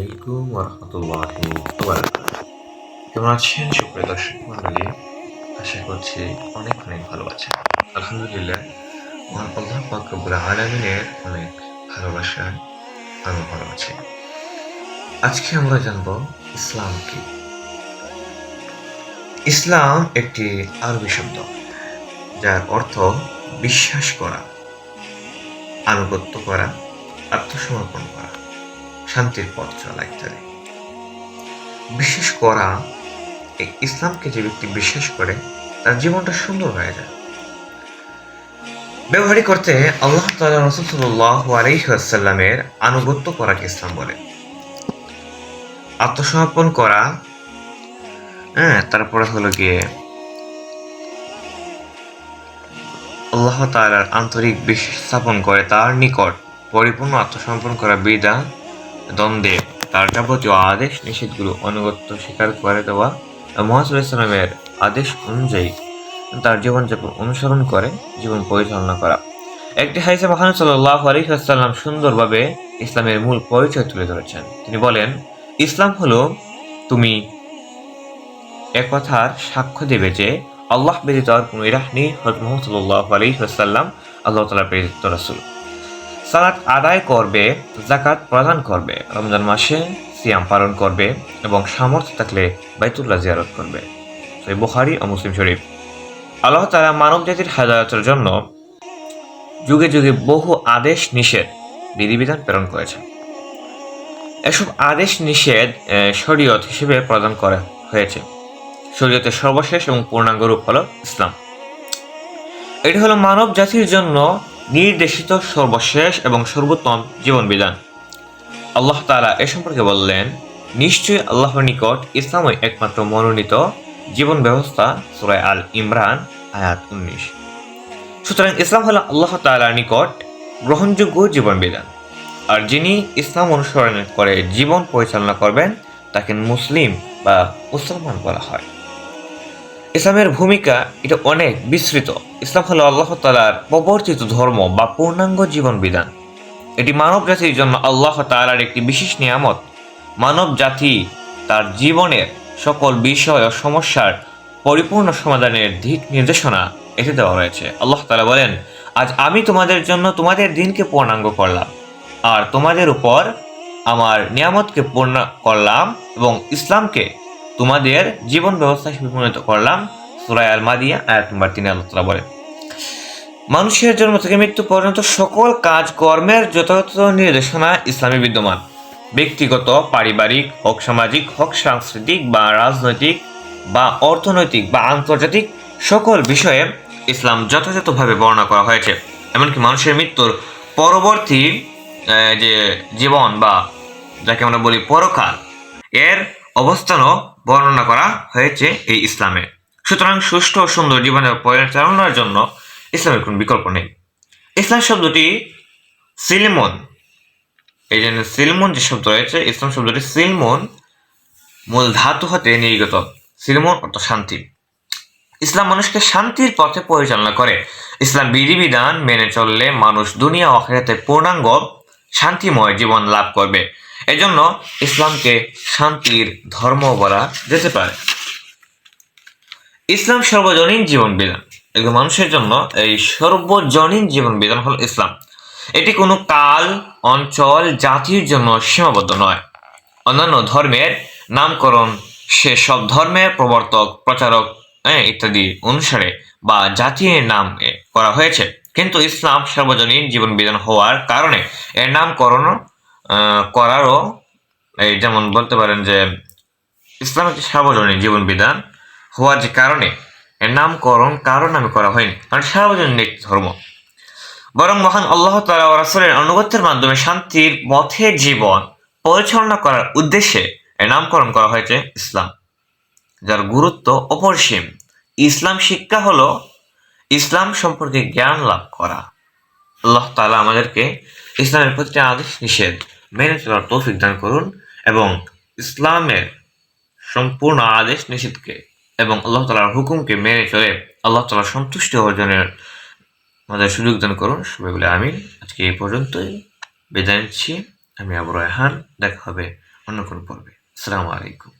আলাইকুম রহমতুল্লাহি কেমন আছেন? সুপ্রিয় দর্শক মন্ডলী আশা করছি অনেক অনেক ভালো আছেন। আলহামদুলিল্লাহ মহান আল্লাহ পাক রব্বুল আলামিনের অনেক ভালোবাসায় আমি ভালো আছি। আজকে আমরা জানব ইসলাম কি? ইসলাম একটি আরবি শব্দ, যার অর্থ বিশ্বাস করা, আনুগত্য করা, আত্মসমর্পণ করা। শান্তির পথ চলা ইত্যাদি। বিশ্বাস করা, এই ইসলামকে যে ব্যক্তি বিশ্বাস করে, তার জীবনটা সুন্দর হয়ে যায়। ব্যবহারিক করতে আল্লাহ তালা রসুল্লাহ আলহিহাসাল্লামের আনুগত্য করাকে ইসলাম বলে। আত্মসমর্পণ করা হ্যাঁ তারপরে হলো গিয়ে আল্লাহ তালার আন্তরিক বিশ্বাস স্থাপন করে, তার নিকট পরিপূর্ণ আত্মসমর্পণ করা বিধান দ্বন্দ্বে। তার যাবতীয় আদেশ নিষেধগুলো অনুগত্য স্বীকার করে দেওয়া মহাসুল ইসলামের আদেশ অনুযায়ী তার জীবনযাপন অনুসরণ করে জীবন পরিচালনা করা। একটি হাইসে মহান সাল্লাহ আলহিহাসাল্লাম সুন্দরভাবে ইসলামের মূল পরিচয় তুলে ধরেছেন। তিনি বলেন, ইসলাম হলো তুমি একথার সাক্ষ্য দেবে যে আল্লাহ ব্যতীত কোনো ইরাহ নেই মোহাম্মদ সাল্লাহ আলহিহাসাল্লাম আল্লাহ তালা প্রেরিত রাসুল। সালাত আদায় করবে জাকাত প্রদান করবে, রমজান মাসে সিয়াম পালন করবে এবং সামর্থ্য থাকলে বাইতুল্লাহ জিয়ারত করবে। সেই বুখারি ও মুসলিম শরীফ। আল্লাহ তারা মানব জাতির হেদায়তের জন্য যুগে যুগে বহু আদেশ নিষেধ, বিধিবিধান প্রেরণ করেছে এসব আদেশ নিষেধ শরীয়ত হিসেবে প্রদান করা হয়েছে। শরীয়তের সর্বশেষ এবং পূর্ণাঙ্গ রূপ হলো ইসলাম। এটি হলো মানব জাতির জন্য নির্দেশিত সর্বশেষ এবং সর্বোত্তম জীবন বিধান আল্লাহ তাআলা এ সম্পর্কে বললেন, নিশ্চয়ই আল্লাহর নিকট ইসলামই একমাত্র মনোনীত জীবন ব্যবস্থা সুরায় আল ইমরান, আয়াত উনিশ। সুতরাং ইসলাম হলো আল্লাহ তাআলার নিকট গ্রহণযোগ্য জীবন বিধান আর যিনি ইসলাম অনুসরণ করে জীবন পরিচালনা করবেন, তাকে মুসলিম বা মুসলমান বলা হয়। ইসলামের ভূমিকা এটা অনেক বিস্তৃত। ইসলাম হলো আল্লাহ তালার প্রবর্তিত ধর্ম বা পূর্ণাঙ্গ জীবন বিধান এটি মানব জাতির জন্য আল্লাহ তালার একটি বিশেষ নিয়ামত। মানব জাতি তার জীবনের সকল বিষয় ও সমস্যার পরিপূর্ণ সমাধানের দিক নির্দেশনা এতে দেওয়া হয়েছে। আল্লাহ তালা বলেন, আজ আমি তোমাদের জন্য তোমাদের দিনকে পূর্ণাঙ্গ করলাম, আর তোমাদের উপর আমার নিয়ামতকে পূর্ণ করলাম এবং ইসলামকে তোমাদের জীবন ব্যবস্থা হিসেবে পরিণত করলাম। সুরায় আল মাদিয়া আয়াত নম্বর তিনে আল্লাহ বলেন, মানুষের জন্ম থেকে মৃত্যু পর্যন্ত সকল কাজ কর্মের যথাযথ নির্দেশনা ইসলামে বিদ্যমান। ব্যক্তিগত, পারিবারিক, হোক সামাজিক, হোক সাংস্কৃতিক বা রাজনৈতিক বা অর্থনৈতিক বা আন্তর্জাতিক সকল বিষয়ে ইসলাম যথাযথভাবে বর্ণনা করা হয়েছে। এমনকি মানুষের মৃত্যুর পরবর্তী যে জীবন বা যাকে আমরা বলি পরকাল, এর অবস্থানও বর্ণনা করা হয়েছে এই ইসলামে। সুতরাং সুষ্ঠু ও সুন্দর জীবনের পরিচালনার জন্য ইসলামের কোনো বিকল্প নেই। ইসলাম শব্দটি সিলমন। এই জন্য সিলমন যে শব্দ রয়েছে, ইসলাম শব্দটি সিলমন মূল ধাতু হতে নির্গত। সিলমন অর্থ শান্তি। ইসলাম মানুষকে শান্তির পথে পরিচালনা করে। ইসলাম বিধিবিধান মেনে চললে মানুষ দুনিয়া ও আখিরাতে পূর্ণাঙ্গ, শান্তিময় জীবন লাভ করবে। এজন্য ইসলামকে শান্তির ধর্ম বলা যেতে পারে। ইসলাম সর্বজনীন জীবন বিধান একজন মানুষের জন্য এই সর্বজনীন জীবন বিধান হল ইসলাম। এটি কোনো কাল, অঞ্চল, জাতির জন্য সীমাবদ্ধ নয়। অন্যান্য ধর্মের নামকরণ সে সব ধর্মের প্রবর্তক, প্রচারক ইত্যাদি অনুসারে বা জাতির নাম করা হয়েছে। কিন্তু ইসলাম সর্বজনীন জীবন বিধান হওয়ার কারণে এর নামকরণ করারও এই যেমন বলতে পারেন যে ইসলাম একটি সার্বজনীন জীবন বিধান হওয়ার যে কারণে এর নামকরণ কারণ নামে করা হয়নি, কারণ সার্বজনীন একটি ধর্ম। বরং মহান আল্লাহ তালা রাসূলের আনুগত্যের মাধ্যমে শান্তির পথে জীবন পরিচালনা করার উদ্দেশ্যে এর নামকরণ করা হয়েছে ইসলাম, যার গুরুত্ব অপরিসীম। ইসলাম শিক্ষা হলো ইসলাম সম্পর্কে জ্ঞান লাভ করা। আল্লাহ তালা আমাদেরকে ইসলামের প্রতিটি আদেশ নিষেধ মেনে চলার তৌফিক দান করুন এবং ইসলামের সম্পূর্ণ আদেশ নিষিদ্ধকে এবং আল্লাহ তালার হুকুমকে মেনে চলে আল্লাহ তালার সন্তুষ্টি অর্জনের আমাদের সুযোগ দান করুন। সবাই বলে আমি আজকে এই পর্যন্তই। বিদায় নিচ্ছি। আমি আবু রায়হান দেখা হবে অন্য কোনো পর্বে। আসসালামু আলাইকুম।